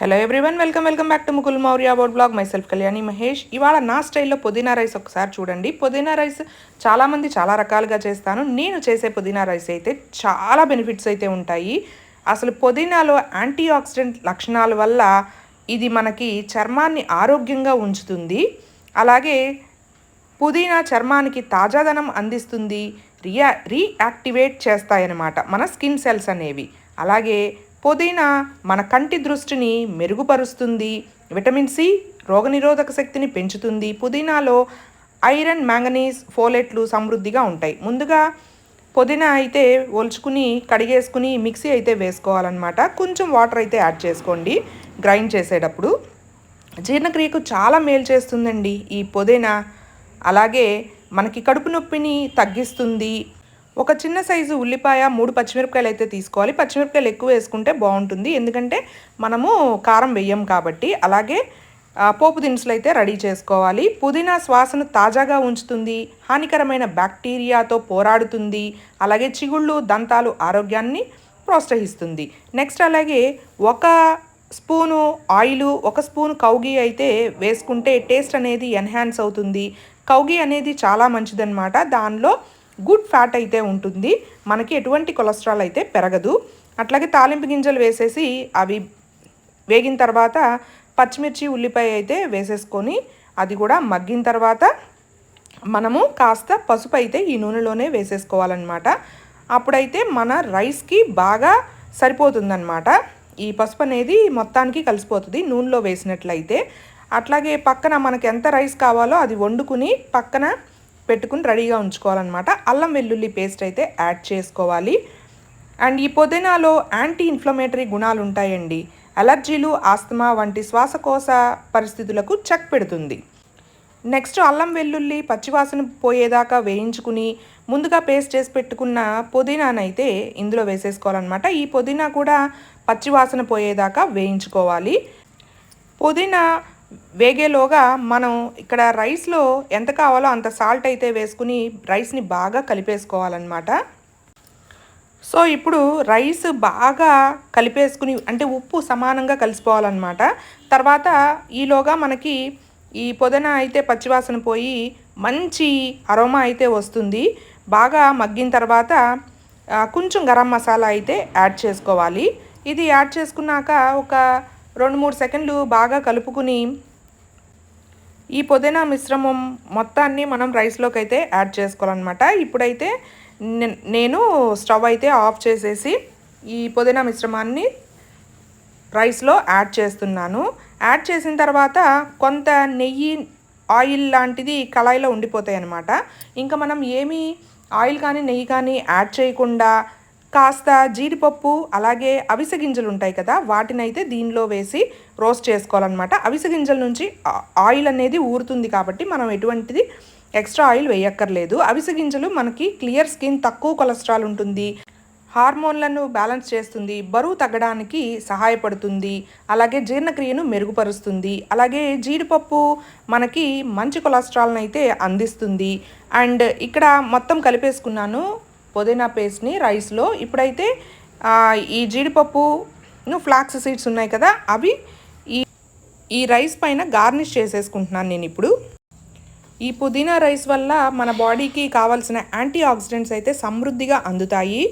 Hello everyone welcome welcome back to Mukul Maurya about blog myself Kalyani Mahesh ఇవాళ నా స్టైల్లో పుదీనా rice ఒకసారి చూడండి. పుదీనా రైస్ చాలామంది చాలా రకాలుగా చేస్తాను. నేను చేసే పుదీనా రైస్ అయితే చాలా బెనిఫిట్స్ అయితే ఉంటాయి. అసలు పుదీనాలో యాంటీ ఆక్సిడెంట్ లక్షణాల వల్ల ఇది మనకి చర్మాన్ని ఆరోగ్యంగా ఉంచుతుంది. అలాగే పుదీనా చర్మానికి తాజాదనం అందిస్తుంది. రియా రీయాక్టివేట్ చేస్తాయన్నమాట మన స్కిన్ సెల్స్ అనేవి. అలాగే పుదీనా మన కంటి దృష్టిని మెరుగుపరుస్తుంది విటమిన్ సి రోగనిరోధక శక్తిని పెంచుతుంది. పుదీనాలో ఐరన్ మ్యాంగనీస్ ఫోలెట్లు సమృద్ధిగా ఉంటాయి. ముందుగా పుదీనా అయితే ఒలుచుకుని కడిగేసుకుని మిక్సీ అయితే వేసుకోవాలన్నమాట. కొంచెం వాటర్ అయితే యాడ్ చేసుకోండి గ్రైండ్ చేసేటప్పుడు. జీర్ణక్రియకు చాలా మేలు చేస్తుందండి ఈ పుదీనా. అలాగే మనకి కడుపు నొప్పిని తగ్గిస్తుంది ఒక చిన్న సైజు ఉల్లిపాయ మూడు పచ్చిమిరపకాయలు అయితే తీసుకోవాలి. పచ్చిమిరపకాయలు ఎక్కువ వేసుకుంటే బాగుంటుంది. ఎందుకంటే మనము కారం వెయ్యం కాబట్టి. అలాగే పోపు దినుసులు అయితే రెడీ చేసుకోవాలి. పుదీనా శ్వాసను తాజాగా ఉంచుతుంది. హానికరమైన బ్యాక్టీరియాతో పోరాడుతుంది. అలాగే చిగుళ్ళు దంతాలు ఆరోగ్యాన్ని ప్రోత్సహిస్తుంది. నెక్స్ట్ అలాగే ఒక స్పూను ఆయిల్ ఒక స్పూన్ కౌగి అయితే వేసుకుంటే టేస్ట్ అనేది ఎన్హాన్స్ అవుతుంది. కౌగి అనేది చాలా మంచిదన్నమాట. దానిలో గుడ్ ఫ్యాట్ అయితే ఉంటుంది. మనకి ఎటువంటి కొలెస్ట్రాల్ అయితే పెరగదు. అట్లాగే తాలింపు గింజలు వేసేసి అవి వేగిన తర్వాత పచ్చిమిర్చి ఉల్లిపాయ అయితే వేసేసుకొని అది కూడా మగ్గిన తర్వాత మనము కాస్త పసుపు అయితే ఈ నూనెలోనే వేసేసుకోవాలన్నమాట. అప్పుడైతే మన రైస్కి బాగా సరిపోతుందన్నమాట. ఈ పసుపు అనేది మొత్తానికి కలిసిపోతుంది నూనెలో వేసినట్లయితే. అట్లాగే పక్కన మనకి ఎంత రైస్ కావాలో అది వండుకుని పక్కన పెట్టుకుని రెడీగా ఉంచుకోవాలన్నమాట. అల్లం వెల్లుల్లి పేస్ట్ అయితే యాడ్ చేసుకోవాలి. అండ్ ఈ పుదీనాలో యాంటీ ఇన్ఫ్లమేటరీ గుణాలు ఉంటాయండి. అలర్జీలు ఆస్తమా వంటి శ్వాసకోశ పరిస్థితులకు చెక్ పెడుతుంది. నెక్స్ట్ అల్లం వెల్లుల్లి పచ్చివాసన పోయేదాకా వేయించుకుని ముందుగా పేస్ట్ చేసి పెట్టుకున్న పుదీనానైతే ఇందులో వేసేసుకోవాలన్నమాట. ఈ పుదీనా కూడా పచ్చివాసన పోయేదాకా వేయించుకోవాలి. పుదీనా వేగేలోగా మనం ఇక్కడ రైస్లో ఎంత కావాలో అంత సాల్ట్ అయితే వేసుకుని రైస్ని బాగా కలిపేసుకోవాలన్నమాట. సో ఇప్పుడు రైస్ బాగా కలిపేసుకుని అంటే ఉప్పు సమానంగా కలిసిపోవాలన్నమాట. తర్వాత ఈలోగా మనకి ఈ పొదన అయితే పచ్చివాసన పోయి మంచి అరోమా అయితే వస్తుంది. బాగా మగ్గిన తర్వాత కొంచెం గరం మసాలా అయితే యాడ్ చేసుకోవాలి. ఇది యాడ్ చేసుకున్నాక ఒక రెండు మూడు సెకండ్లు బాగా కలుపుకుని ఈ పుదీనా మిశ్రమం మొత్తాన్ని మనం రైస్లోకి అయితే యాడ్ చేసుకోవాలన్నమాట. ఇప్పుడైతే నేను స్టవ్ అయితే ఆఫ్ చేసేసి ఈ పుదీనా మిశ్రమాన్ని రైస్లో యాడ్ చేస్తున్నాను. యాడ్ చేసిన తర్వాత కొంత నెయ్యి ఆయిల్ లాంటిది కళాయిలో ఉండిపోతాయి అన్నమాట ఇంకా మనం ఏమీ ఆయిల్ కానీ నెయ్యి కానీ యాడ్ చేయకుండా కాస్త జీడిపప్పు అలాగే అవిసె గింజలు ఉంటాయి కదా వాటినైతే దీనిలో వేసి రోస్ట్ చేసుకోవాలన్నమాట. అవిసె గింజల నుంచి ఆయిల్ అనేది ఊరుతుంది కాబట్టి మనం ఎటువంటిది ఎక్స్ట్రా ఆయిల్ వేయక్కర్లేదు. అవిసె గింజలు మనకి క్లియర్ స్కిన్ తక్కువ కొలెస్ట్రాల్ ఉంటుంది. హార్మోన్లను బ్యాలెన్స్ చేస్తుంది. బరువు తగ్గడానికి సహాయపడుతుంది. అలాగే జీర్ణక్రియను మెరుగుపరుస్తుంది. అలాగే జీడిపప్పు మనకి మంచి కొలెస్ట్రాల్ని అయితే అందిస్తుంది. అండ్ ఇక్కడ మొత్తం కలిపేసుకున్నాను. పుదీనా పేస్ట్ని రైస్లో. ఇప్పుడైతే ఈ జీడిపప్పు ఫ్లాక్స్ సీడ్స్ ఉన్నాయి కదా అవి ఈ ఈ రైస్ పైన గార్నిష్ చేసేసుకుంటున్నాను నేను ఇప్పుడు. ఈ పుదీనా రైస్ వల్ల మన బాడీకి కావాల్సిన యాంటీ ఆక్సిడెంట్స్ అయితే సమృద్ధిగా అందుతాయి.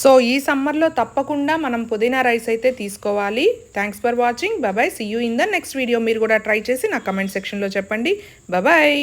సో ఈ సమ్మర్లో తప్పకుండా మనం పుదీనా రైస్ అయితే తీసుకోవాలి. థ్యాంక్స్ ఫర్ వాచింగ్ బాబాయ్ see you in the next video మీరు కూడా ట్రై చేసి నా కమెంట్ సెక్షన్లో చెప్పండి. బాబాయ్